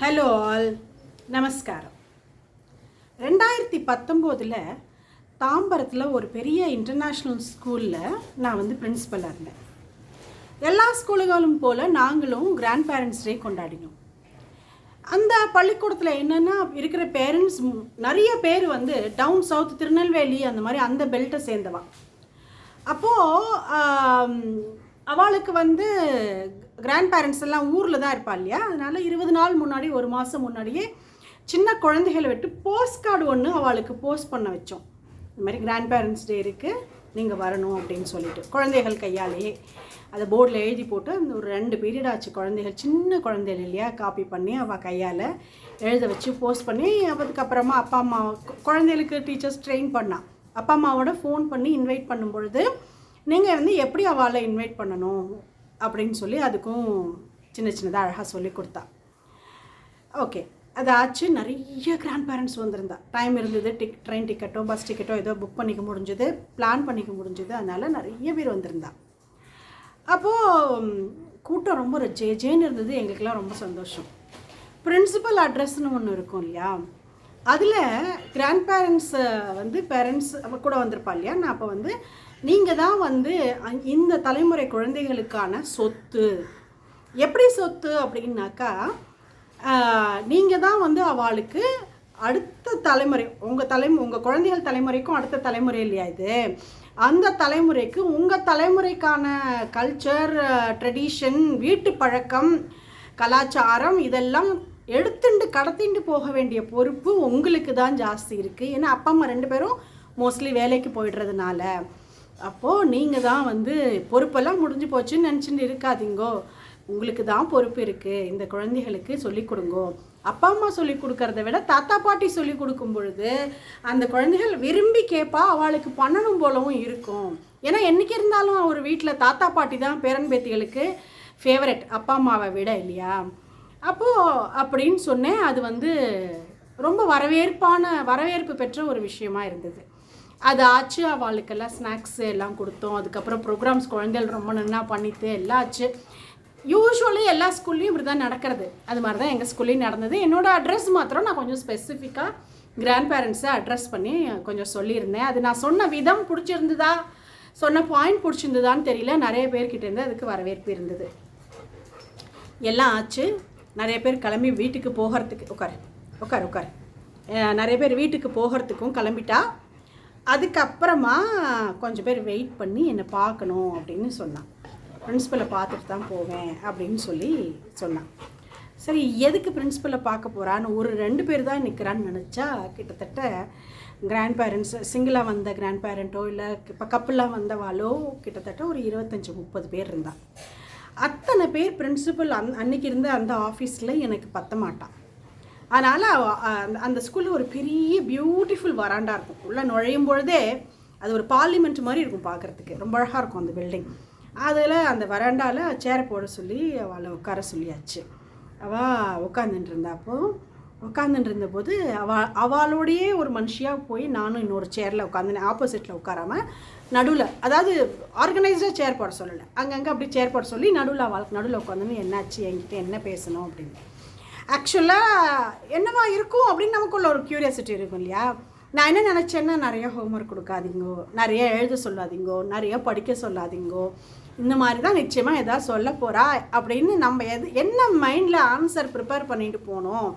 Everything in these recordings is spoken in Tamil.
ஹலோ ஆல் நமஸ்காரம். ரெண்டாயிரத்தி பத்தொம்போதில் தாம்பரத்தில் ஒரு பெரிய இன்டர்நேஷ்னல் ஸ்கூலில் நான் வந்து பிரின்ஸிபலாக இருந்தேன். எல்லா ஸ்கூலுகளும் போல் நாங்களும் கிராண்ட் பேரண்ட்ஸ் டே கொண்டாடினோம். அந்த பள்ளிக்கூடத்தில் என்னென்னா இருக்கிற பேரண்ட்ஸ் நிறைய பேர் வந்து டவுன் சவுத் திருநெல்வேலி அந்த மாதிரி அந்த பெல்ட்டை சேர்ந்தவா. அப்போது அவளுக்கு வந்து கிராண்ட் பேரண்ட்ஸ் எல்லாம் ஊரில் தான் இருப்பா இல்லையா? அதனால் இருபது நாள் முன்னாடி ஒரு மாதம் முன்னாடியே சின்ன குழந்தைகளை விட்டு போஸ்ட் கார்டு ஒன்று அவளுக்கு போஸ்ட் பண்ண வச்சோம். இந்த மாதிரி கிராண்ட் பேரண்ட்ஸ் டே இருக்குது நீங்கள் வரணும் அப்படின்னு சொல்லிட்டு. குழந்தைகள் கையாலேயே அதை போர்டில் எழுதி போட்டு அந்த ஒரு ரெண்டு பீரியட் ஆச்சு குழந்தைகள் சின்ன குழந்தைகள் இல்லையா? காப்பி பண்ணி அவள் கையால் எழுத வச்சு போஸ்ட் பண்ணி அதுக்கப்புறமா அப்பா அம்மா குழந்தைகளுக்கு டீச்சர்ஸ் ட்ரெயின் பண்ணா. அப்பா அம்மாவோட ஃபோன் பண்ணி இன்வைட் பண்ணும் பொழுது நீங்கள் வந்து எப்படி அவளை இன்வைட் பண்ணணும்? அப்படின்னு சொல்லி அதுக்கும் சின்ன சின்னதாக அழகாக சொல்லி கொடுத்தா. ஓகே அது ஆச்சு நிறைய கிராண்ட் பேரண்ட்ஸ் வந்திருந்தா. டைம் இருந்தது டிக் ட்ரெயின் டிக்கெட்டோ பஸ் டிக்கெட்டோ ஏதோ புக் பண்ணிக்க முடிஞ்சது பிளான் பண்ணிக்க முடிஞ்சது அதனால் நிறைய பேர் வந்திருந்தா. அப்போது கூட்டம் ரொம்ப ஒரு ஜே ஜேன்னு இருந்தது எங்களுக்கெல்லாம் ரொம்ப சந்தோஷம். பிரின்சிபல் அட்ரஸ்னு ஒன்று இருக்கும் இல்லையா? அதில் கிராண்ட் பேரண்ட்ஸை வந்து பேரண்ட்ஸ் கூட வந்திருப்பா இல்லையா? நான் அப்போ வந்து நீங்கள் தான் வந்து இந்த தலைமுறை குழந்தைகளுக்கான சொத்து. எப்படி சொத்து அப்படின்னாக்கா நீங்கள் தான் வந்து அவளுக்கு அடுத்த தலைமுறை உங்கள் தலை உங்கள் குழந்தைகள் தலைமுறைக்கும் அடுத்த தலைமுறை இல்லையா இது? அந்த தலைமுறைக்கு உங்கள் தலைமுறைக்கான கல்ச்சர் ட்ரெடிஷன் வீட்டு பழக்கம் கலாச்சாரம் இதெல்லாம் எடுத்துட்டு கடத்திட்டு போக வேண்டிய பொறுப்பு உங்களுக்கு தான் ஜாஸ்தி இருக்குது ஏன்னா அப்பா அம்மா ரெண்டு பேரும் மோஸ்ட்லி வேலைக்கு போயிடுறதுனால. அப்போது நீங்கள் தான் வந்து பொறுப்பெல்லாம் முடிஞ்சு போச்சுன்னு நினச்சிட்டு இருக்காதீங்கோ. உங்களுக்கு தான் பொறுப்பு இருக்குது இந்த குழந்தைகளுக்கு சொல்லிக் கொடுங்கோ. அப்பா அம்மா சொல்லி கொடுக்கறத விட தாத்தா பாட்டி சொல்லி கொடுக்கும் பொழுது அந்த குழந்தைகள் விரும்பி கேட்பா அவளுக்கு பண்ணணும் போலவும் இருக்கும். ஏன்னா என்னைக்கு இருந்தாலும் ஒரு வீட்டில் தாத்தா பாட்டி தான் பேரன் பேத்திகளுக்கு ஃபேவரட் அப்பா அம்மாவை விட இல்லையா? அப்போது அப்படின்னு சொன்னேன். அது வந்து ரொம்ப வரவேற்பான வரவேற்பு பெற்ற ஒரு விஷயமா இருந்தது. அது ஆச்சு அவளுக்கெல்லாம் ஸ்நாக்ஸ் எல்லாம் கொடுத்தோம். அதுக்கப்புறம் ப்ரோக்ராம்ஸ் குழந்தைகள் ரொம்ப நன்னா பண்ணிட்டு எல்லாம் ஆச்சு. யூஸ்வலி எல்லா ஸ்கூல்லையும் இப்படி தான் நடக்கிறது. அது மாதிரி தான் எங்கள் ஸ்கூல்லையும் நடந்தது. என்னோடய அட்ரஸ் மாத்திரம் நான் கொஞ்சம் ஸ்பெசிஃபிக்காக கிராண்ட் பேரண்ட்ஸை அட்ரஸ் பண்ணி கொஞ்சம் சொல்லியிருந்தேன். அது நான் சொன்ன விதம் பிடிச்சிருந்ததா? சொன்ன பாயிண்ட் பிடிச்சிருந்ததான்னு தெரியல. நிறைய பேர்கிட்டேருந்து அதுக்கு வரவேற்பு இருந்தது. எல்லாம் ஆச்சு. நிறைய பேர் கிளம்பி வீட்டுக்கு போகிறதுக்கு உட்காரு உட்காரு உட்காரு. நிறைய பேர் வீட்டுக்கு போகிறதுக்கும் கிளம்பிட்டா அதுக்கப்புறமா கொஞ்சம் பேர் வெயிட் பண்ணி என்னை பார்க்கணும் அப்படின்னு சொன்னான். பிரின்ஸிபலை பார்த்துட்டு தான் போவேன் அப்படின்னு சொல்லி சொன்னான். சரி எதுக்கு பிரின்ஸிபலை பார்க்க போகிறான்னு ஒரு ரெண்டு பேர் தான் நிற்கிறான்னு நினச்சா கிட்டத்தட்ட கிராண்ட் பேரண்ட்ஸ் சிங்கிளாக வந்த கிராண்ட் பேரண்ட்டோ இல்லை இப்போ கப்பலாக வந்தவாளோ கிட்டத்தட்ட ஒரு இருபத்தஞ்சி முப்பது பேர் இருந்தான். அத்தனை பேர் பிரின்சிபல் அன் அன்னைக்கு இருந்த அந்த ஆஃபீஸில் எனக்கு பத்த மாட்டான். அதனால் அந்த அந்த ஸ்கூலில் ஒரு பெரிய பியூட்டிஃபுல் வராண்டா இருக்கும். உள்ளே நுழையும் பொழுதே அது ஒரு பார்லிமெண்ட் மாதிரி இருக்கும் பார்க்குறதுக்கு ரொம்ப அழகாக இருக்கும் அந்த பில்டிங் அதில் அந்த வராண்டாவில் சேர் போட சொல்லி அவளை உட்கார சொல்லியாச்சு. அவள் உட்காந்துட்டு இருந்தாப்போ உட்காந்துட்டு இருந்தபோது அவ அவளோடையே ஒரு மனுஷியாக போய் நானும் இன்னொரு சேரில் உட்காந்து ஆப்போசிட்டில் உட்காராமல் நடுவில் அதாவது ஆர்கனைஸ்டாக சேர் போட சொல்லலை. அங்கங்கே அப்படி சேர் போட சொல்லி நடுவில் அவளுக்கு நடுவில் உட்காந்துன்னு என்னாச்சு? என்கிட்ட என்ன பேசணும் அப்படின்னு. ஆக்சுவலாக என்னவா இருக்கும் அப்படின்னு நமக்குள்ள ஒரு க்யூரியாசிட்டி இருக்கும் இல்லையா? நான் என்ன நினச்சேன்னா நிறைய ஹோம்ஒர்க் கொடுக்காதீங்கோ நிறைய எழுத சொல்லாதீங்கோ நிறைய படிக்க சொல்லாதீங்கோ இந்த மாதிரி தான் நிச்சயமாக எதாவது சொல்ல போகிறா அப்படின்னு நம்ம எது என்ன மைண்டில் ஆன்சர் ப்ரிப்பேர் பண்ணிட்டு போனோம்?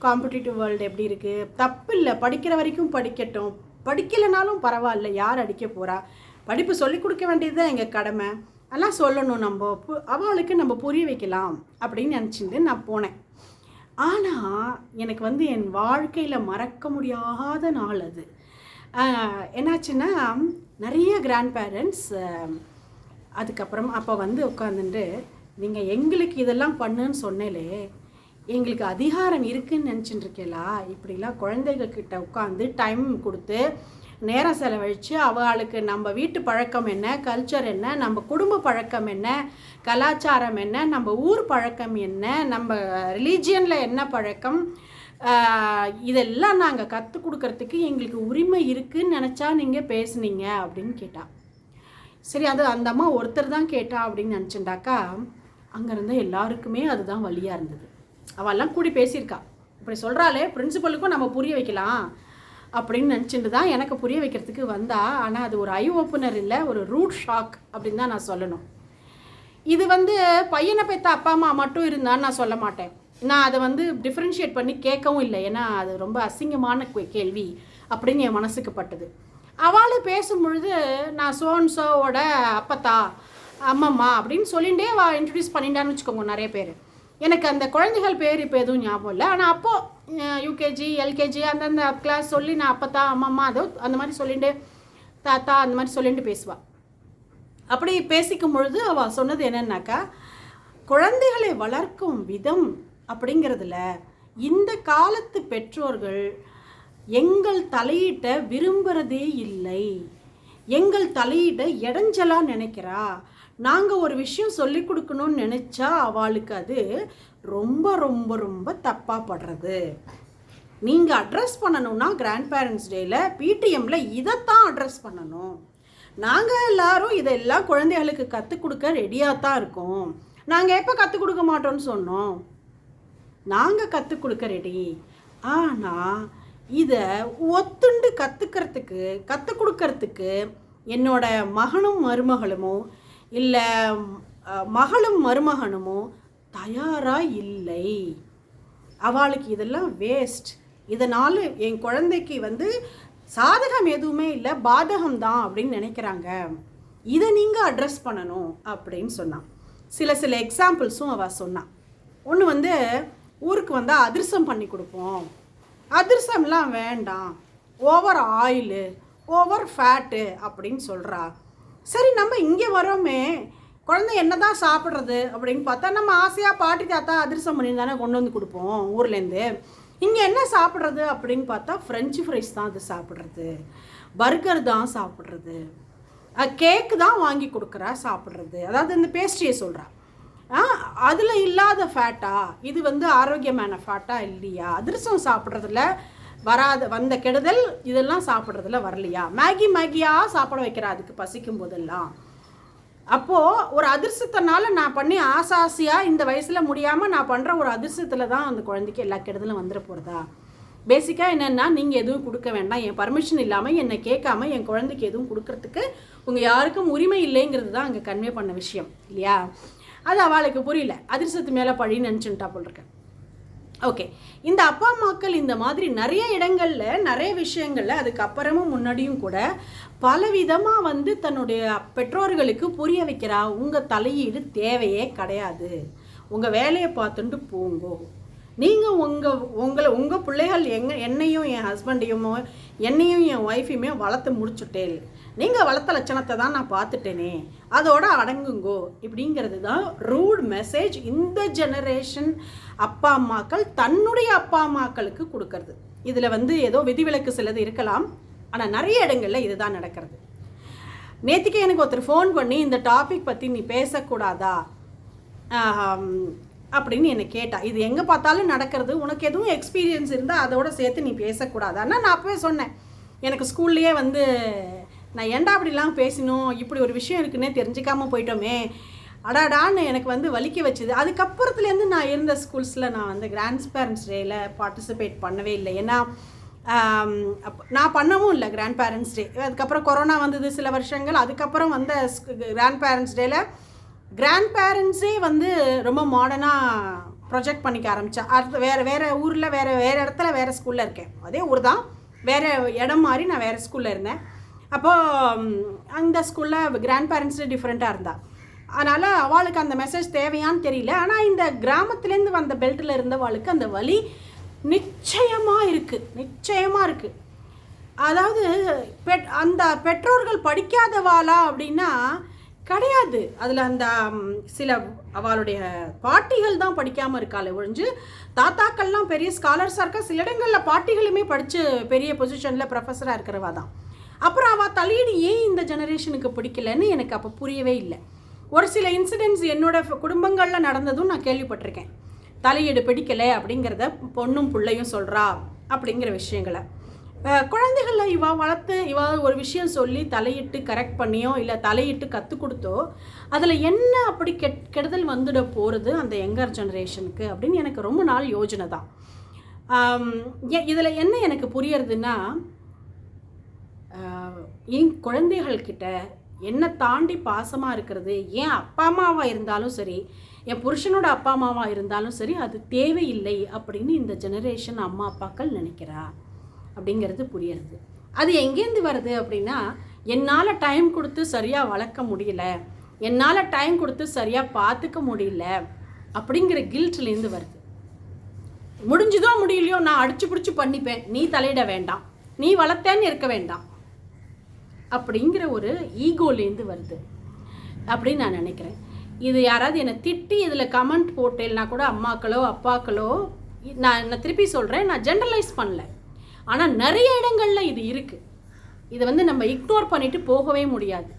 காம்படிட்டிவ் வேர்ல்டு எப்படி இருக்குது தப்பு இல்லை படிக்கிற வரைக்கும் படிக்கட்டும். படிக்கலைனாலும் பரவாயில்ல யார் அடிக்க போகிறா படிப்பு சொல்லிக் கொடுக்க வேண்டியது தான் எங்கள் கடமை. அதெல்லாம் சொல்லணும் நம்ம. பு- அவளுக்கு நம்ம புரிய வைக்கலாம் அப்படின்னு நினச்சிட்டு நான் போனேன். ஆனால் எனக்கு வந்து என் வாழ்க்கையில் மறக்க முடியாத நாள் அது. என்னாச்சுன்னா நிறைய கிராண்ட் பேரண்ட்ஸ் அதுக்கப்புறம் அப்போ வந்து உட்காந்துட்டு நீங்கள் எங்களுக்கு இதெல்லாம் பண்ணுன்னு சொன்னேலே எங்களுக்கு அதிகாரம் இருக்குன்னு நினச்சிட்டு இருக்கேலா இப்படிலாம் குழந்தைகள் கிட்ட உட்காந்து டைம் கொடுத்து நேரம் செலவழித்து அவளுக்கு நம்ம வீட்டு பழக்கம் என்ன கல்ச்சர் என்ன நம்ம குடும்ப பழக்கம் என்ன கலாச்சாரம் என்ன நம்ம ஊர் பழக்கம் என்ன நம்ம ரிலீஜியனில் என்ன பழக்கம் இதெல்லாம் நாங்கள் கற்றுக் கொடுக்கறதுக்கு எங்களுக்கு உரிமை இருக்குன்னு நினச்சா நீங்கள் பேசுனீங்க அப்படின்னு கேட்டா. சரி அது அந்த அம்மா ஒருத்தர் தான் கேட்டா அப்படின்னு நினச்சிட்டாக்கா அங்கே இருந்த எல்லாருக்குமே அதுதான் வழியாக இருந்தது. அவெல்லாம் கூடி பேசியிருக்கா. இப்படி சொல்கிறாளே பிரின்சிபலுக்கும் நம்ம புரிய வைக்கலாம். அப்படின்னு நினச்சிட்டு தான் எனக்கு புரிய வைக்கிறதுக்கு வந்தா. ஆனால் அது ஒரு ஐ ஓப்பனர் இல்லை ஒரு ரூட் ஷாக் அப்படின்னு தான் நான் சொல்லணும். இது வந்து பையனை பெற்ற அப்பா அம்மா மட்டும் இருந்தான்னு நான் சொல்ல மாட்டேன். நான் அதை வந்து டிஃப்ரென்ஷியேட் பண்ணி கேட்கவும் இல்லை. ஏன்னா அது ரொம்ப அசிங்கமான கேள்வி அப்படின்னு என் மனசுக்கு பட்டது. அவளை பேசும்பொழுது நான் சோன்சோவோட அப்பத்தா அம்மம்மா அப்படின்னு சொல்லிகிட்டே வா இன்ட்ரடியூஸ் பண்ணிட்டான்னு வச்சுக்கோங்க நிறைய பேர். எனக்கு அந்த குழந்தைகள் பேர் இப்போ எதுவும் ஞாபகம் இல்லை. ஆனால் அப்போது யூகேஜி எல்கேஜி அந்தந்த கிளாஸ் சொல்லி நான் அப்போ தான் அம்மா அம்மா அதோ அந்த மாதிரி சொல்லிட்டு தாத்தா அந்த மாதிரி சொல்லிட்டு பேசுவாள் அப்படி பேசிக்கும் பொழுது அவள் சொன்னது என்னன்னாக்கா குழந்தைகளை வளர்க்கும் விதம் அப்படிங்கிறதுல இந்த காலத்து பெற்றோர்கள் எங்கள் தலையிட்ட விரும்புகிறதே இல்லை. எங்கள் தலையீட்ட இடைஞ்சலாக நினைக்கிறா. நாங்கள் ஒரு விஷயம் சொல்லி கொடுக்கணும்னு நினச்சா அவளுக்கு அது ரொம்ப ரொம்ப ரொம்ப தப்பாக படுறது. நீங்கள் அட்ரஸ் பண்ணணும்னா கிராண்ட் பேரண்ட்ஸ் டேயில் பிடிஎம்மில் இதைத்தான் அட்ரஸ் பண்ணணும். நாங்கள் எல்லாரும் இதெல்லாம் குழந்தைகளுக்கு கற்றுக் கொடுக்க ரெடியாக தான் இருக்கோம். நாங்கள் எப்போ கற்றுக் கொடுக்க மாட்டோம்னு சொன்னோம்? நாங்கள் கற்றுக் கொடுக்க ரெடி ஆனால் இதை ஒத்துண்டு கற்றுக்கிறதுக்கு கற்றுக் கொடுக்கறதுக்கு என்னோட மகனும் மருமகளுமோ இல்லை மகளும் மருமகனுமோ தயாராக இல்லை. அவளுக்கு இதெல்லாம் வேஸ்ட் இதனால் என் குழந்தைக்கு வந்து சாதகம் எதுவுமே இல்லை பாதகம் தான் அப்படின்னு நினைக்கிறாங்க. இதை நீங்கள் அட்ரஸ் பண்ணணும் அப்படின்னு சொன்னான். சில சில எக்ஸாம்பிள்ஸும் அவள் சொன்னான். ஒன்று வந்து ஊருக்கு வந்தால் அதிர்சம் பண்ணி கொடுப்போம். அதிர்சம்லாம் வேண்டாம். ஓவர் ஆயிலு ஓவர் ஃபேட்டு அப்படின்னு சொல்கிறா சரி நம்ம இங்கே வரோமே குழந்தை என்ன தான் சாப்பிட்றது அப்படின்னு பார்த்தா நம்ம ஆசையாக பாட்டி தாத்தா அதிரசம் பண்ணி தானே கொண்டு வந்து கொடுப்போம் ஊர்லேருந்து. இங்கே என்ன சாப்பிட்றது அப்படின்னு பார்த்தா ஃப்ரெஞ்சு ஃப்ரைஸ் தான் அது சாப்பிட்றது. பர்கர் தான் சாப்பிட்றது. கேக்கு தான் வாங்கி கொடுக்குறா சாப்பிட்றது. அதாவது இந்த பேஸ்ட்ரியை சொல்கிறா அதில் இல்லாத ஃபேட்டா இது வந்து ஆரோக்கியமான ஃபேட்டா இல்லையா? அதிரசம் சாப்பிட்றதுல வராத வந்த கெடுதல் இதெல்லாம் சாப்பிட்றதுல வரலையா? மேகி மேகியாக சாப்பிட வைக்கிறா அதுக்கு பசிக்கும் போதெல்லாம். அப்போது ஒரு அதிர்ஷ்டத்தினால நான் பண்ணி ஆசாசியாக இந்த வயசில் முடியாமல் நான் பண்ணுற ஒரு அதிர்ஷ்டத்தில் தான் அந்த குழந்தைக்கு எல்லா கெடுதலும் வந்துட போகிறதா பேசிக்காக என்னென்னா நீங்கள் எதுவும் கொடுக்க வேண்டாம். என் பர்மிஷன் இல்லாமல் என்னை கேட்காம என் குழந்தைக்கு எதுவும் கொடுக்கறதுக்கு உங்கள் யாருக்கும் உரிமை இல்லைங்கிறது தான் அங்கே கன்வே பண்ண விஷயம் இல்லையா? அது அவளுக்கு புரியல. அதிர்ஷ்டத்து மேலே பழின்னு நினச்சுட்டா போல் இருக்கேன் ஓகே இந்த அப்பா அம்மாக்கள் இந்த மாதிரி நிறைய இடங்களில் நிறைய விஷயங்களில் அதுக்கப்புறமும் முன்னாடியும் கூட பலவிதமாக வந்து தன்னுடைய பெற்றோர்களுக்கு புரிய வைக்கிறா உங்கள் தலையீடு தேவையே கிடையாது. உங்கள் வேலையை பார்த்துட்டு போங்கோ. நீங்கள் உங்கள் உங்களை உங்கள் பிள்ளைகள் எங்கே என்னையும் என் ஹஸ்பண்டையுமோ என்னையும் என் ஒய்ஃபையுமே வளர்த்து முடிச்சுட்டேன். நீங்கள் வளர்த்த லட்சணத்தை தான் நான் பார்த்துட்டேனே. அதோட அடங்குங்கோ. இப்படிங்கிறது தான் ரூட் மெசேஜ் இந்த ஜெனரேஷன் அப்பா அம்மாக்கள் தன்னுடைய அப்பா அம்மாக்களுக்கு கொடுக்கறது. இதில் வந்து ஏதோ விதிவிலக்கு சிலது இருக்கலாம். ஆனால் நிறைய இடங்களில் இதுதான் நடக்கிறது. நேற்றுக்கே எனக்கு ஒருத்தர் ஃபோன் பண்ணி இந்த டாபிக் பற்றி நீ பேசக்கூடாதா? அப்படின்னு என்னை கேட்டா இது எங்கே பார்த்தாலும் நடக்கிறது. உனக்கு எதுவும் எக்ஸ்பீரியன்ஸ் இருந்தால் அதோட சேர்த்து நீ பேசக்கூடாதான்னா நான் அப்பவே சொன்னேன். எனக்கு ஸ்கூல்லையே வந்து நான் ஏன்டா அப்படிலாம் பேசினோம்? இப்படி ஒரு விஷயம் இருக்குன்னே தெரிஞ்சிக்காமல் போயிட்டோமே. அடாடான்னு எனக்கு வந்து வலிக்க வச்சுது. அதுக்கப்புறத்துலேருந்து நான் இருந்த ஸ்கூல்ஸில் நான் வந்து கிராண்ட்ஸ் பேரண்ட்ஸ் டேயில் பார்ட்டிசிபேட் பண்ணவே இல்லை. ஏன்னா நான் பண்ணவும் இல்லை கிராண்ட் பேரண்ட்ஸ் டே அதுக்கப்புறம் கொரோனா வந்தது சில வருஷங்கள். அதுக்கப்புறம் வந்த கிராண்ட் பேரண்ட்ஸ் டேயில் கிராண்ட் பேரண்ட்ஸே வந்து ரொம்ப மாடர்னாக ப்ரொஜெக்ட் பண்ணிக்க ஆரம்பித்தேன் அடுத்து வேறு வேறு ஊரில் வேறு வேறு இடத்துல வேறு ஸ்கூலில் இருக்கேன். அதே ஊர் தான் வேறு இடம் மாதிரி நான் வேறு ஸ்கூலில் இருந்தேன். அப்போது அந்த ஸ்கூலில் கிராண்ட் பேரண்ட்ஸு டிஃப்ரெண்ட்டாக இருந்தா. அதனால் அவளுக்கு அந்த மெசேஜ் தேவையான்னு தெரியல. ஆனால் இந்த கிராமத்துலேருந்து வந்த பெல்ட்டில் இருந்தவாளுக்கு அந்த வலி நிச்சயமாக இருக்குது நிச்சயமாக இருக்குது அதாவது பெட் அந்த பெற்றோர்கள் படிக்காதவாளா அப்படின்னா கிடையாது. அதில் அந்த சில அவளுடைய பாட்டிகள் தான் படிக்காமல் இருக்காளே ஒழிஞ்சு தாத்தாக்கள்லாம் பெரிய ஸ்காலர்ஸாக இருக்கா சில இடங்களில் பாட்டிகளுமே படித்து பெரிய பொசிஷனில் ப்ரொஃபஸராக இருக்கிறவா தான். அப்புறம் அவள் தலையீடு ஏன் இந்த ஜெனரேஷனுக்கு பிடிக்கலன்னு எனக்கு அப்போ புரியவே இல்லை. ஒரு சில இன்சிடென்ட்ஸ் என்னோட குடும்பங்களில் நடந்ததும் நான் கேள்விப்பட்டிருக்கேன். தலையீடு பிடிக்கலை அப்படிங்கிறத பொண்ணும் பிள்ளையும் சொல்கிறா அப்படிங்கிற விஷயங்களை. குழந்தைகளில் குழந்தைகளை வளர்த்து இவா ஒரு விஷயம் சொல்லி தலையிட்டு கரெக்ட் பண்ணியோ இல்லை தலையிட்டு கற்றுக் கொடுத்தோ அதில் என்ன அப்படி கெட் கெடுதல் வந்துட போகிறது அந்த யங்கர் ஜெனரேஷனுக்கு அப்படின்னு எனக்கு ரொம்ப நாள் யோஜனை தான். இதில் என்ன எனக்கு புரியறதுன்னா என் குழந்தைகள்கிட்ட என்னை தாண்டி பாசமாக இருக்கிறது என் அப்பா அம்மாவாக இருந்தாலும் சரி என் புருஷனோட அப்பா அம்மாவாக இருந்தாலும் சரி அது தேவையில்லை அப்படின்னு இந்த ஜெனரேஷன் அம்மா அப்பாக்கள் நினைக்கிறா அப்படிங்கிறது புரியுறது. அது எங்கேருந்து வருது அப்படின்னா என்னால் டைம் கொடுத்து சரியாக வளர்க்க முடியல என்னால் டைம் கொடுத்து சரியாக பார்த்துக்க முடியல அப்படிங்கிற கில்ட்லேருந்து வருது. முடிஞ்சுதோ முடியலையோ நான் அடிச்சு பிடிச்சி பண்ணிப்பேன். நீ தலையிட வேண்டாம். நீ வளர்த்தேன்னு இருக்க வேண்டாம். அப்படிங்கிற ஒரு ஈகோலேருந்து வருது. அப்படின்னு நான் நினைக்கிறேன். இது யாராவது என்னை திட்டி இதில் கமெண்ட் போட்டேன்னா கூட அம்மாக்களோ அப்பாக்களோ நான் நான் திருப்பி சொல்கிறேன் நான் ஜென்ரலைஸ் பண்ணல. ஆனால் நிறைய இடங்களில் இது இருக்குது இதை வந்து நம்ம இக்னோர் பண்ணிட்டு போகவே முடியாது.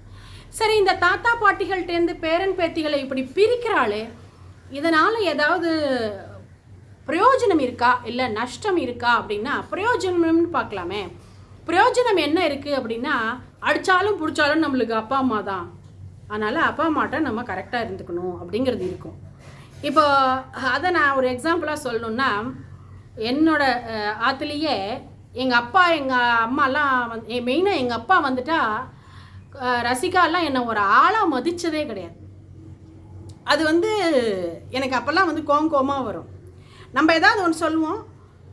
சரி இந்த தாத்தா பாட்டிகள்கிட்டேருந்து பேரன் பேத்திகளை இப்படி பிரிக்கிறாளே இதனால் ஏதாவது பிரயோஜனம் இருக்கா? இல்லை நஷ்டம் இருக்கா? அப்படின்னா பிரயோஜனம்னு பார்க்கலாமே. பிரயோஜனம் என்ன இருக்குது அப்படின்னா அடித்தாலும் பிடிச்சாலும் நம்மளுக்கு அப்பா அம்மா தான். அதனால் அப்பா அம்மாட்ட நம்ம கரெக்டாக இருந்துக்கணும் அப்படிங்கிறது இருக்கும். இப்போ அதை நான் ஒரு எக்ஸாம்பிளாக சொல்லணுன்னா என்னோட ஆற்றுலேயே எங்கள் அப்பா எங்கள் அம்மாலாம் வந்து மெயினாக எங்கள் அப்பா வந்துட்டா ரசிகாலாம் என்னை ஒரு ஆளாக மதித்ததே கிடையாது. அது வந்து எனக்கு அப்போல்லாம் வந்து கோங்கோமாக வரும். நம்ம ஏதாவது ஒன்று சொல்லுவோம்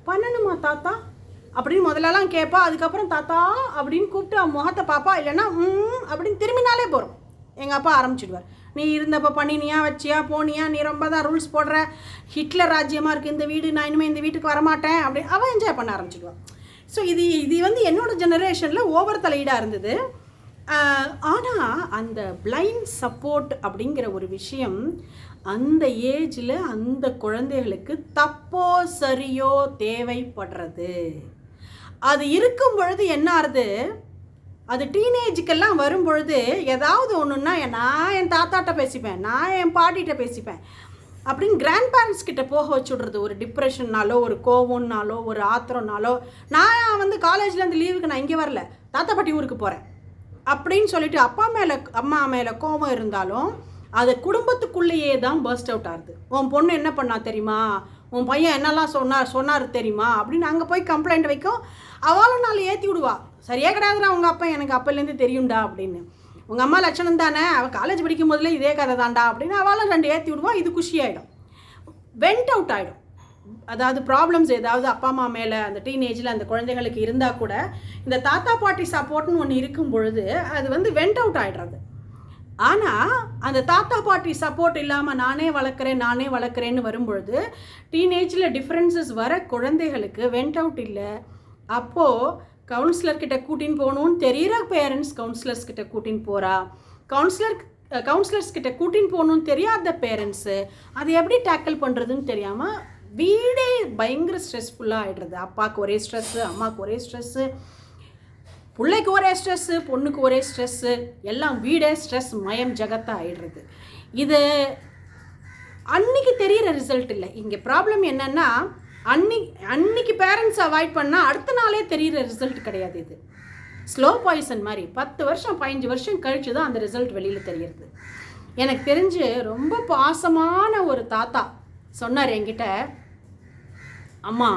பண்ணணுமா தாத்தா? அப்படின்னு முதல்லலாம் கேட்பா அதுக்கப்புறம் தாத்தா அப்படின்னு கூப்பிட்டு அவன் முகத்தை பார்ப்பா இல்லைன்னா ம் அப்படின்னு திரும்பினாலே போகிறோம் எங்கள் அப்பா ஆரம்பிச்சிடுவார். நீ இருந்தப்போ பண்ணினியா வச்சியா போனியா நீ ரொம்ப தான் ரூல்ஸ் போடுற. ஹிட்லர் ராஜ்யமாக இருக்குது இந்த வீடு நான் இனிமேல் இந்த வீட்டுக்கு வரமாட்டேன் அப்படி அவன் என்ஜாய் பண்ண ஆரம்பிச்சிடுவான் ஸோ இது இது வந்து என்னோடய ஜெனரேஷனில் ஓவர் தலையீடாக இருந்தது. ஆனால் அந்த பிளைண்ட் சப்போர்ட் அப்படிங்கிற ஒரு விஷயம் அந்த ஏஜில் அந்த குழந்தைகளுக்கு தப்போ சரியோ தேவைப்படுறது. அது இருக்கும் பொழுது என்ன ஆறுது? அது டீனேஜுக்கெல்லாம் வரும் பொழுது ஏதாவது ஒன்றுன்னா நான் என் தாத்தாட்ட பேசிப்பேன் நான் என் பாட்டிகிட்ட பேசிப்பேன். அப்படின்னு கிராண்ட் பேரண்ட்ஸ் கிட்ட போக வச்சுடுறது ஒரு டிப்ரெஷன்னாலோ ஒரு கோவம்னாலோ ஒரு ஆத்திரம்னாலோ. நான் வந்து காலேஜ்லேருந்து லீவுக்கு நான் இங்கே வரல தாத்தா பாட்டி ஊருக்கு போகிறேன் அப்படின்னு சொல்லிட்டு அப்பா மேலே அம்மா மேலே கோபம் இருந்தாலும் அது குடும்பத்துக்குள்ளேயே தான் பர்ஸ்ட் அவுட் ஆகுது. உன் பொண்ணு என்ன பண்ணா தெரியுமா? உன் பையன் என்னெல்லாம் சொன்னார் சொன்னார் தெரியுமா? அப்படின்னு அங்கே போய் கம்ப்ளைண்ட் வைக்கும். அவளும் நாள் ஏற்றி விடுவா. சரியே கிடையாதுடா உங்கள் அப்பா எனக்கு அப்போலேருந்து தெரியும்டா அப்படின்னு. உங்கள் அம்மா லட்சணம் தானே? அவள் காலேஜ் படிக்கும் போதுல இதே கதை தான்டா அப்படின்னு அவளும் ரெண்டு ஏற்றி விடுவா. இது குஷியாயிடும் வெண்ட் அவுட் ஆகிடும் அதாவது ப்ராப்ளம்ஸ் ஏதாவது அப்பா அம்மா மேலே அந்த டீனேஜில் அந்த குழந்தைகளுக்கு இருந்தால் கூட இந்த தாத்தா பாட்டி சப்போர்ட்னு ஒன்று இருக்கும் பொழுது அது வந்து வெண்ட் அவுட் ஆகிடுறது ஆனால் அந்த தாத்தா பாட்டி சப்போர்ட் இல்லாமல் நானே வளர்க்குறேன் நானே வளர்க்குறேன்னு வரும்பொழுது டீனேஜில் டிஃப்ரென்சஸ் வர குழந்தைகளுக்கு வெண்ட் அவுட் இல்லை. அப்போது கவுன்சிலர் கிட்ட கூட்டின்னு போகணும்னு தெரியிற பேரண்ட்ஸ் கவுன்சிலர்ஸ் கிட்ட கூட்டின்னு போகிறா கவுன்சிலர் கவுன்சிலர்ஸ் கிட்ட கூட்டின்னு போகணும்னு தெரியாத பேரண்ட்ஸு அதை எப்படி டேக்கிள் பண்ணுறதுன்னு தெரியாமல் வீடே பயங்கர ஸ்ட்ரெஸ்ஃபுல்லாக ஆகிடுறது அப்பாவுக்கு ஒரே ஸ்ட்ரெஸ்ஸு அம்மாவுக்கு ஒரே ஸ்ட்ரெஸ்ஸு பிள்ளைக்கு ஒரே ஸ்ட்ரெஸ்ஸு பொண்ணுக்கு ஒரே ஸ்ட்ரெஸ்ஸு எல்லாம் வீடே ஸ்ட்ரெஸ் மயம் ஜகத்தாக ஆயிடுறது. இது அன்னைக்கு தெரிகிற ரிசல்ட் இல்லை. இங்கே ப்ராப்ளம் என்னன்னா அன்னி அன்னைக்கு பேரண்ட்ஸ் அவாய்ட் பண்ணால் அடுத்த நாளே தெரியிற ரிசல்ட் கிடையாது இது. ஸ்லோ பாய்சன் மாதிரி. பத்து வருஷம் பதினஞ்சு வருஷம் கழிச்சு தான் அந்த ரிசல்ட் வெளியில் தெரியுது எனக்கு தெரிஞ்சு ரொம்ப பாசமான ஒரு தாத்தா சொன்னார் என்கிட்ட அம்மா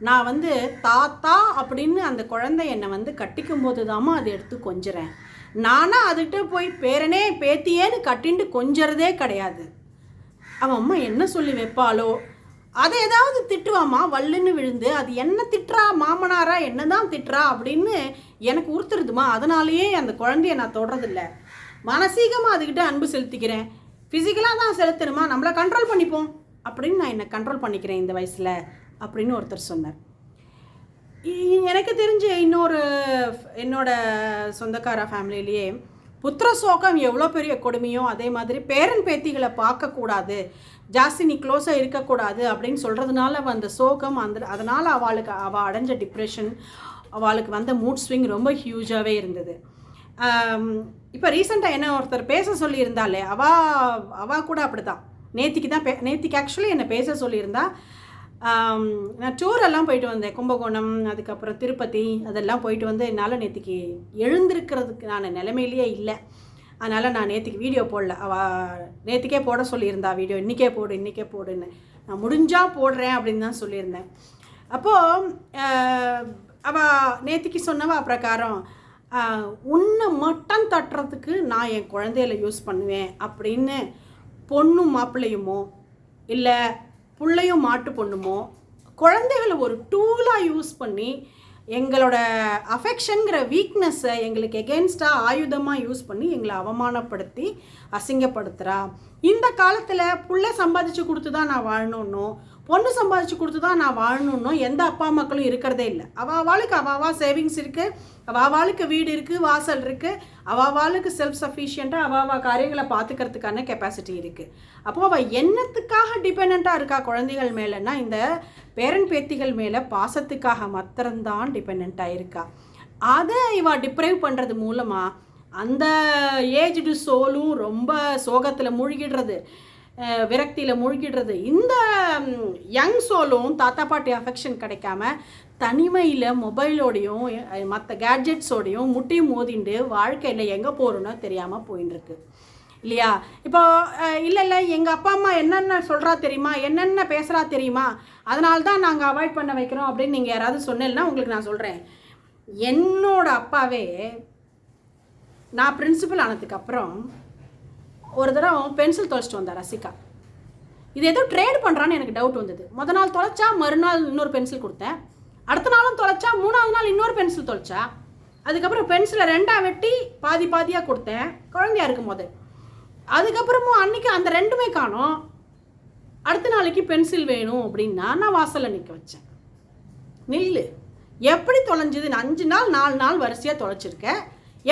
நான் வந்து தாத்தா அப்படின்னு அந்த குழந்தை என்னை வந்து கட்டிக்கும் போது தாமா அதை எடுத்து கொஞ்சுறேன். நானாக அதுகிட்ட போய் பேரனே பேத்தியேன்னு கட்டிண்டு கொஞ்சறதே கிடையாது. அவன் அம்மா என்ன சொல்லி வைப்பாளோ? அதை ஏதாவது திட்டுவாமா வல்லுன்னு விழுந்து அது என்ன திட்டுறா மாமனாரா என்ன தான் திட்டுறா? அப்படின்னு எனக்கு உறுத்துருதுமா அதனாலேயே அந்த குழந்தைய நான் தொடரதில்ல மனசீகமாக அதுக்கிட்ட அன்பு செலுத்திக்கிறேன். ஃபிசிக்கலாக தான் செலுத்தணுமா? நம்மளை கண்ட்ரோல் பண்ணிப்போம். அப்படின்னு நான் என்னை கண்ட்ரோல் பண்ணிக்கிறேன் இந்த வயசில். அப்படின்னு ஒருத்தர் சொன்னார். எனக்கு தெரிஞ்ச இன்னொரு என்னோட சொந்தக்கார ஃபேமிலியிலேயே புத்திர சோகம் எவ்வளோ பெரிய கொடுமையோ அதே மாதிரி பேரன் பேத்திகளை பார்க்கக்கூடாது ஜாஸ்தி நீ க்ளோஸாக இருக்கக்கூடாது அப்படின்னு சொல்கிறதுனால வந்த சோகம் அந்த அதனால் அவளுக்கு அவள் அடைஞ்ச டிப்ரெஷன் அவளுக்கு வந்த மூட் ஸ்விங் ரொம்ப ஹியூஜாகவே இருந்தது. இப்போ ரீசெண்டாக என்ன ஒருத்தர் பேச சொல்லியிருந்தாலே அவா அவா கூட அப்படி தான் நேத்திக்கு தான் பே நேத்திக்கு ஆக்சுவலி என்னை பேச சொல்லியிருந்தா நான் டூரெல்லாம் போயிட்டு வந்தேன். கும்பகோணம் அதுக்கப்புறம் திருப்பதி அதெல்லாம் போயிட்டு வந்து என்னால் நேற்றுக்கு எழுந்திருக்கிறதுக்கு நான் நிலைமையிலேயே இல்லை. அதனால் நான் நேற்றுக்கு வீடியோ போடல. அவள் நேற்றுக்கே போட சொல்லியிருந்தா வீடியோ இன்றைக்கே போடு இன்றைக்கே போடுன்னு. நான் முடிஞ்சால் போடுறேன் அப்படின்னு தான் சொல்லியிருந்தேன். அப்போது அவள் நேற்றுக்கு சொன்னவா பிரகாரம் உன்னை மட்டம் தட்டுறதுக்கு நான் என் குழந்தையில யூஸ் பண்ணுவேன். அப்படின்னு பொண்ணும் மாப்பிள்ளையுமோ இல்லை புள்ளையும் மாட்டு பொண்ணுமோ குழந்தைகளை ஒரு டூலாக யூஸ் பண்ணி எங்களோட அஃபெக்ஷனுங்கிற வீக்னஸை எங்களுக்கு எகென்ஸ்டாக ஆயுதமாக யூஸ் பண்ணி எங்களை அவமானப்படுத்தி அசிங்கப்படுத்துகிறா இந்த காலத்தில் புள்ள சம்பாதிச்சு கொடுத்து தான் நான் வாழணும்னும் பொண்ணு சம்பாதிச்சு கொடுத்து தான் நான் வாழணும்னும் எந்த அப்பா மக்களும் இருக்கிறதே இல்லை. அவள் அவளுக்கு அவாவா சேவிங்ஸ் இருக்குது அவள் வீடு இருக்குது வாசல் இருக்குது அவள் அவளுக்கு செல்ஃப் சஃபிஷியண்ட்டாக அவாவா காரியங்களை பார்த்துக்கிறதுக்கான கெப்பாசிட்டி இருக்குது அப்போது அவள் என்னத்துக்காக டிபெண்ட்டாக இருக்கா குழந்தைகள் மேலேன்னா இந்த பேரன் பேத்திகள் மேலே பாசத்துக்காக மாத்திரம்தான் டிபெண்ட்டாக இருக்கா. அதை இவள் டிப்ரைவ் பண்ணுறது மூலமாக அந்த ஏஜ்டு சோலும் ரொம்ப சோகத்தில் மூழ்கிடுறது. விரக்தியில் மூழ்கிடுறது. இந்த யங் சோலும் தாத்தா பாட்டி அஃபெக்ஷன் கிடைக்காம தனிமையில் மொபைலோடையும் மற்ற கேட்ஜெட்ஸோடையும் முட்டி மோதிண்டு வாழ்க்கையில் எங்கே போகிறோன்னோ தெரியாமல் போயின்னு இல்லையா? இப்போ இல்லை இல்லை எங்கள் அப்பா அம்மா என்னென்ன சொல்கிறா தெரியுமா? என்னென்ன பேசுகிறா தெரியுமா? அதனால தான் நாங்கள் அவாய்ட் பண்ண வைக்கிறோம் அப்படின்னு நீங்கள் யாராவது சொன்னேன்னா உங்களுக்கு நான் சொல்கிறேன் என்னோட அப்பாவே நான் பிரின்சிபல் ஆனதுக்கப்புறம் ஒரு தடவை பென்சில் தொலைச்சிட்டு வந்தா ரசிகா. இது ஏதோ ட்ரேட் பண்ணுறான்னு எனக்கு டவுட் வந்தது. முத நாள் தொலைச்சா மறுநாள் இன்னொரு பென்சில் கொடுத்தேன். அடுத்த நாளும் தொலைச்சா மூணாவது நாள் இன்னொரு பென்சில் தொலைச்சா. அதுக்கப்புறம் பென்சிலை ரெண்டாக வெட்டி பாதி பாதியாக கொடுத்தேன். குழந்தையா இருக்கும் போது. அதுக்கப்புறமும் அன்னைக்கு அந்த ரெண்டுமே காணும். அடுத்த நாளைக்கு பென்சில் வேணும் அப்படின்னா நான் வாசலில் நிற்க வச்சேன். நில்லு. எப்படி தொலைஞ்சது? அஞ்சு நாள் நாலு நாள் வரிசையாக தொலைச்சிருக்கேன்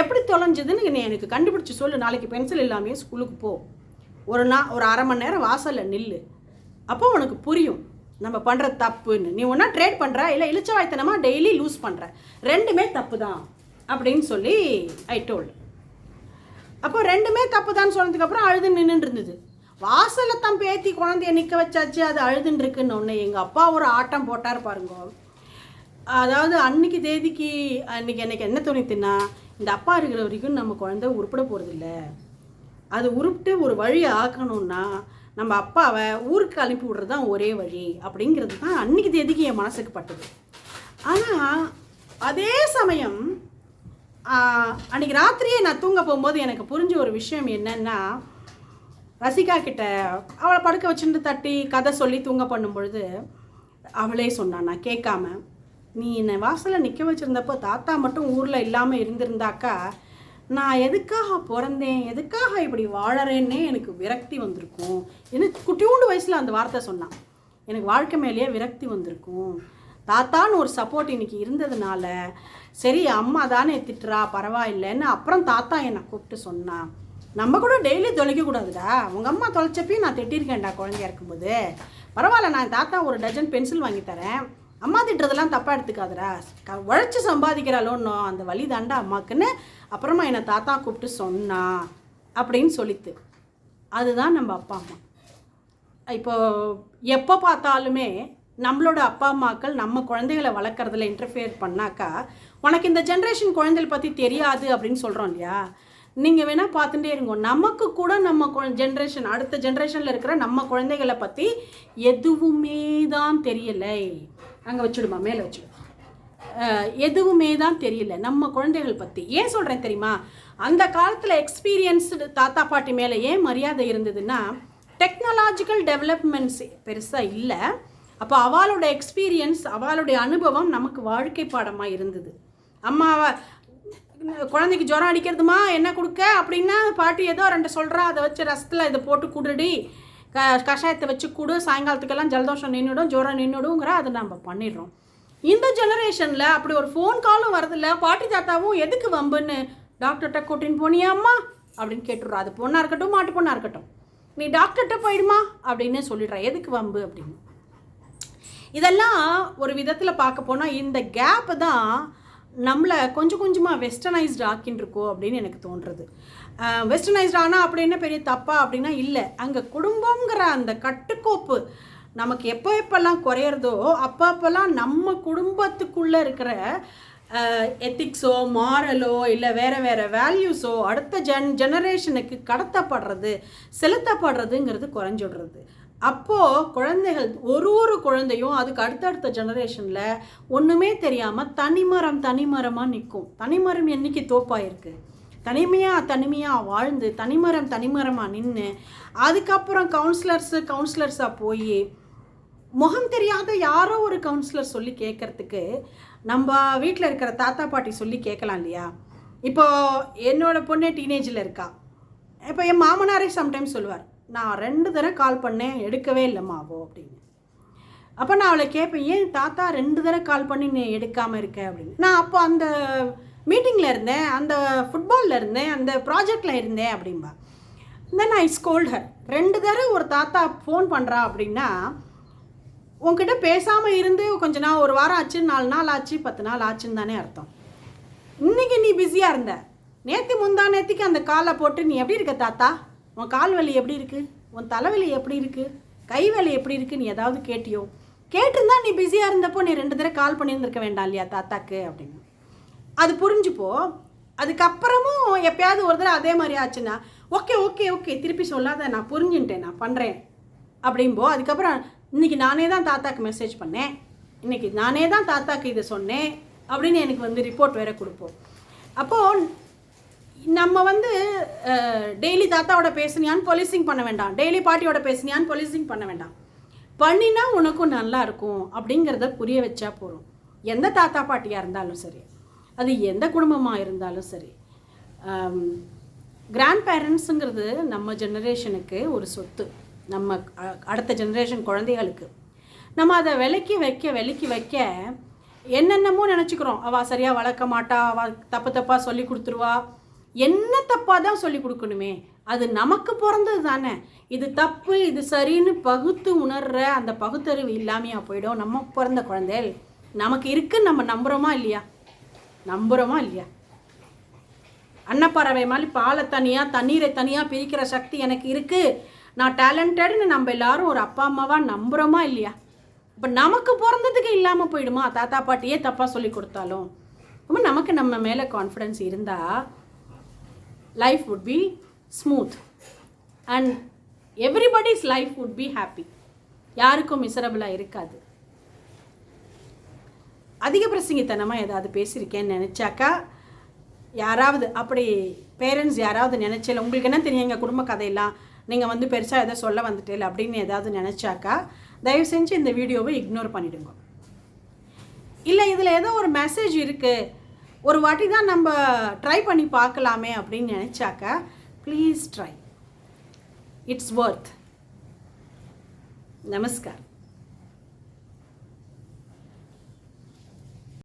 எப்படி தொலைஞ்சதுன்னு நீ எனக்கு கண்டுபிடிச்சி சொல்லு. நாளைக்கு பென்சில் இல்லாமையே ஸ்கூலுக்கு போ. ஒரு நா ஒரு அரை மணி நேரம் வாசலில் நில்லு. அப்போ உனக்கு புரியும். நம்ம பண்ணுற தப்புன்னு. நீ ஒன்றா ட்ரேட் பண்ணுற இல்லை இளிச்சவாய்த்தனமாக டெய்லி லூஸ் பண்ணுற ரெண்டுமே தப்பு தான் அப்படின்னு சொல்லி ஐ டோல்டு அப்போ ரெண்டுமே தப்பு தான் சொன்னதுக்கப்புறம் அழுது நின்றுட்டு இருந்தது. வாசலில் தான் பேத்தி குழந்தைய நிற்க வச்சாச்சு அது அழுதுன்னு இருக்குன்னு ஒன்று எங்கள் அப்பா ஒரு ஆட்டம் போட்டார் பாருங்க. அதாவது அன்னைக்கு தேதிக்கு அன்னைக்கு எனக்கு என்ன தோணித்துன்னா இந்த அப்பா இருக்கிற வரைக்கும் நம்ம குழந்தை உருப்பிட போகிறதில்ல அது உருப்பிட்டு ஒரு வழி ஆக்கணும்னா நம்ம அப்பாவை ஊருக்கு அனுப்பி விடுறது தான் ஒரே வழி அப்படிங்கிறது தான் அன்னைக்கு தேதிக்கு என் மனசுக்கு பட்டது. ஆனால் அதே சமயம் அன்னைக்கு ராத்திரியே நான் தூங்க போகும்போது எனக்கு புரிஞ்ச ஒரு விஷயம் என்னன்னா ரசிகா கிட்ட அவளை படுக்க வச்சுட்டு தட்டி கதை சொல்லி தூங்க பண்ணும் பொழுது அவளே சொன்னான் நான் கேட்காம நீ என்னை வாசலில் நிற்க வச்சுருந்தப்போ தாத்தா மட்டும் ஊரில் இல்லாமல் இருந்திருந்தாக்கா நான் எதுக்காக பிறந்தேன்? எதுக்காக இப்படி வாழறேன்னே எனக்கு விரக்தி வந்திருக்கும். எனக்கு குட்டியூண்டு வயசில் அந்த வார்த்தை சொன்னான். எனக்கு வாழ்க்கை மேலேயே விரக்தி வந்திருக்கும். தாத்தான்னு ஒரு சப்போர்ட் இன்னைக்கு இருந்ததுனால சரி அம்மா தானே திட்டுறா பரவாயில்லைன்னு அப்புறம் தாத்தா என்னை கூப்பிட்டு சொன்னான். நம்ம கூட டெய்லி தொலைக்கக்கூடாதுடா உங்கள் அம்மா தொலைச்சப்பையும் நான் திட்டிருக்கேன்டா குழந்தையா இருக்கும்போது. பரவாயில்ல நான் தாத்தா ஒரு டஜன் பென்சில் வாங்கி தரேன். அம்மா திட்டுறதெல்லாம் தப்பாக எடுத்துக்காதரா க- உழைச்சு சம்பாதிக்கிறாளோன்னோ அந்த வழி தாண்டா அம்மாக்குன்னு அப்புறமா என்னை தாத்தா கூப்பிட்டு சொன்னா அப்படின்னு சொல்லித்து. அதுதான் நம்ம அப்பா அம்மா. இப்போ எப்போ பார்த்தாலுமே நம்மளோட அப்பா அம்மாக்கள் நம்ம குழந்தைகளை வளர்க்குறதுல இன்டர்ஃபியர் பண்ணாக்கா உனக்கு இந்த ஜென்ரேஷன் குழந்தைகளை பற்றி தெரியாது அப்படின்னு சொல்கிறோம் இல்லையா? நீங்கள் வேணால் பார்த்துட்டே இருங்க. நமக்கு கூட நம்ம ஜென்ரேஷன் அடுத்த ஜென்ரேஷனில் இருக்கிற நம்ம குழந்தைகளை பற்றி எதுவுமே தான் தெரியலை. அங்கே வச்சுடுமா மேலே வச்சுடுமா எதுவுமே தான் தெரியல. நம்ம குழந்தைகள் பற்றி ஏன் சொல்கிறேன் தெரியுமா? அந்த காலத்தில் எக்ஸ்பீரியன்ஸ்டு தாத்தா பாட்டி மேலே ஏன் மரியாதை இருந்ததுன்னா டெக்னாலஜிக்கல் டெவலப்மெண்ட்ஸ் பெருசாக இல்லை. அப்போ அவளோட எக்ஸ்பீரியன்ஸ் அவளுடைய அனுபவம் நமக்கு வாழ்க்கை பாடமாக இருந்தது. அம்மாவை குழந்தைக்கு ஜுரம் அடிக்கிறதுமா? என்ன கொடுக்க? அப்படின்னா பாட்டி ஏதோ ரெண்டு சொல்கிறா அதை வச்சு ரசத்தில் இதை போட்டு குடுடி. க கஷாயத்தை வச்சு கொடு சாயங்காலத்துக்கெல்லாம் ஜலதோஷம் நின்றுடும் ஜுரம் நின்றுடுங்கிற அதை நம்ம பண்ணிடுறோம். இந்த ஜெனரேஷனில் அப்படி ஒரு ஃபோன் காலும் வரதில்ல பாட்டி தாத்தாவும் எதுக்கு வம்புன்னு? டாக்டர்கிட்ட கூட்டின்னு போனியாம்மா அப்படின்னு கேட்டுடுறா அது பொண்ணாக இருக்கட்டும் மாட்டு பொண்ணாக இருக்கட்டும். நீ டாக்டர்கிட்ட போயிடுமா? அப்படின்னு சொல்லிடுறா எதுக்கு வம்பு அப்படின்னு. இதெல்லாம் ஒரு விதத்தில் பார்க்க போனால் இந்த கேப்பு தான் நம்மளை கொஞ்சம் கொஞ்சமாக வெஸ்டர்னைஸ்டு ஆக்கின்னு இருக்கோ அப்படின்னு எனக்கு தோன்றுறது. வெஸ்டர்னைஸ்டு ஆனால் அப்படின்னா பெரிய தப்பா அப்படின்னா இல்லை. அங்கே குடும்பங்கிற அந்த கட்டுக்கோப்பு நமக்கு எப்போ எப்போல்லாம் குறையிறதோ அப்போ அப்போல்லாம் நம்ம குடும்பத்துக்குள்ளே இருக்கிற எத்திக்ஸோ மாரலோ இல்லை வேறு வேறு வேல்யூஸோ அடுத்த ஜென் ஜெனரேஷனுக்கு கடத்தப்படுறது செலுத்தப்படுறதுங்கிறது குறைஞ்சிடுறது அப்போது குழந்தைகள் ஒரு ஒரு குழந்தையும் அதுக்கு அடுத்தடுத்த ஜெனரேஷனில் ஒன்றுமே தெரியாமல் தனிமரம் தனிமரமாக நிற்கும் தனிமரம் என்றைக்கு தோப்பாயிருக்கு? தனிமையாக தனிமையாக வாழ்ந்து தனிமரம் தனிமரமாக நின்று அதுக்கப்புறம் கவுன்சிலர்ஸு கவுன்சிலர்ஸாக போய் முகம் தெரியாத யாரோ ஒரு கவுன்சிலர் சொல்லி கேட்குறதுக்கு நம்ம வீட்டில் இருக்கிற தாத்தா பாட்டி சொல்லி கேட்கலாம் இல்லையா? இப்போ என்னோட பொண்ணே டீனேஜில் இருக்கா. இப்போ என் மாமனாரே சம்டைம்ஸ் சொல்லுவார் நான் ரெண்டு தடவை கால் பண்ணேன் எடுக்கவே இல்லைம்மாவோ அப்படின்னு. அப்போ நான் அவளை கேட்பேன் ஏன் தாத்தா ரெண்டு தடவை கால் பண்ணி நீ எடுக்காமல் இருக்க? அப்படின்னு. நான் அப்போ அந்த மீட்டிங்கில் இருந்தேன் அந்த ஃபுட்பாலில் இருந்தேன் அந்த ப்ராஜெக்டில் இருந்தேன் அப்படின்பா தென் ஐ ஸ்கோல்ட் ஹர் ரெண்டு தடவை ஒரு தாத்தா ஃபோன் பண்ணுறா அப்படின்னா உங்ககிட்ட பேசாமல் இருந்து கொஞ்ச நாள் ஒரு வாரம் ஆச்சு நாலு நாள் ஆச்சு பத்து நாள் ஆச்சுன்னு தானே அர்த்தம். இன்னைக்கு நீ பிஸியாக இருந்த? நேற்று முந்தா நேற்றுக்கு அந்த காலை போட்டு நீ எப்படி இருக்க தாத்தா? உன் கால் வலி எப்படி இருக்குது உன் தலைவலி எப்படி இருக்குது கை வலி எப்படி இருக்குது நீ ஏதாவது கேட்டியோ? கேட்டிருந்தா நீ பிஸியாக இருந்தப்போ நீ ரெண்டு தடவை கால் பண்ணியிருந்திருக்க வேண்டாம் இல்லையா தாத்தாக்கு அப்படின்னு. அது புரிஞ்சுப்போ. அதுக்கப்புறமும் எப்பயாவது ஒரு தடவை அதே மாதிரி ஆச்சுன்னா ஓகே ஓகே ஓகே திருப்பி சொல்லாத நான் புரிஞ்சுட்டேன் நான் பண்ணுறேன் அப்படிம்போ அதுக்கப்புறம் இன்றைக்கி நானே தான் தாத்தாக்கு மெசேஜ் பண்ணேன். இன்றைக்கி நானே தான் தாத்தாக்கு இதை சொன்னேன். அப்படின்னு எனக்கு வந்து ரிப்போர்ட் வேறு கொடுப்போம். அப்போது நம்ம வந்து டெய்லி தாத்தாவோட பேசுனியான்னு பொலிசிங் பண்ண வேண்டாம். டெய்லி பாட்டியோட பேசுனியான்னு பொலிசிங் பண்ண வேண்டாம். பண்ணினா உனக்கும் நல்லா இருக்கும் அப்படிங்கிறத புரிய வச்சா போகிறோம் எந்த தாத்தா பாட்டியாக இருந்தாலும் சரி. அது எந்த குடும்பமாக இருந்தாலும் சரி. கிராண்ட் பேரண்ட்ஸுங்கிறது நம்ம ஜெனரேஷனுக்கு ஒரு சொத்து. நம்ம அடுத்த ஜெனரேஷன் குழந்தைகளுக்கு. நம்ம அதை விலைக்கு வைக்க விலைக்கு வைக்க என்னென்னமோ நினச்சிக்கிறோம். அவள் சரியாக வளர்க்க மாட்டா அவள் தப்பு தப்பாக சொல்லி கொடுத்துருவா. என்ன தப்பாக தான் சொல்லி கொடுக்கணுமே. அது நமக்கு பிறந்தது தானே. இது தப்பு இது சரின்னு பகுத்து உணர்ற அந்த பகுத்தறிவு இல்லாமையாக போயிடும். நம்ம பிறந்த குழந்தைகள் நமக்கு இருக்குன்னு நம்ம நம்புகிறோமா இல்லையா? நம்புகிறோமா இல்லையா? அன்னப்பறவை மாதிரி பாலை தனியாக தண்ணீரை தனியாக பிரிக்கிற சக்தி எனக்கு இருக்குது நான் டேலண்டட்னு நம்ம எல்லாரும் ஒரு அப்பா அம்மாவாக நம்புகிறோமா இல்லையா? இப்போ நமக்கு பிறந்ததுக்கு இல்லாமல் போயிடுமா? தாத்தா பாட்டியே தப்பாக சொல்லி கொடுத்தாலும். ரொம்ப நமக்கு நம்ம மேலே கான்ஃபிடென்ஸ் இருந்தால் life would be smooth and everybody's life would be happy யாருக்கும் மிசரபிளாக இருக்காது. அதிக பிரசங்கித்தனமாக ஏதாவது பேசியிருக்கேன்னு நினச்சாக்கா யாராவது அப்படி பேரண்ட்ஸ் யாராவது நினச்சல உங்களுக்கு என்ன தெரியும்? எங்கள் குடும்ப கதையெல்லாம் நீங்கள் வந்து பெருசாக எதை சொல்ல வந்துட்டேல அப்படின்னு ஏதாவது நினச்சாக்கா தயவு செஞ்சு இந்த வீடியோவை இக்னோர் பண்ணிவிடுங்க இல்லை இதில் ஏதோ ஒரு மெசேஜ் இருக்குது ஒரு வாட்டி தான் நம்ம ட்ரை பண்ணி பார்க்கலாமே அப்படின்னு நினச்சாக்கா please try it's worth namaskar.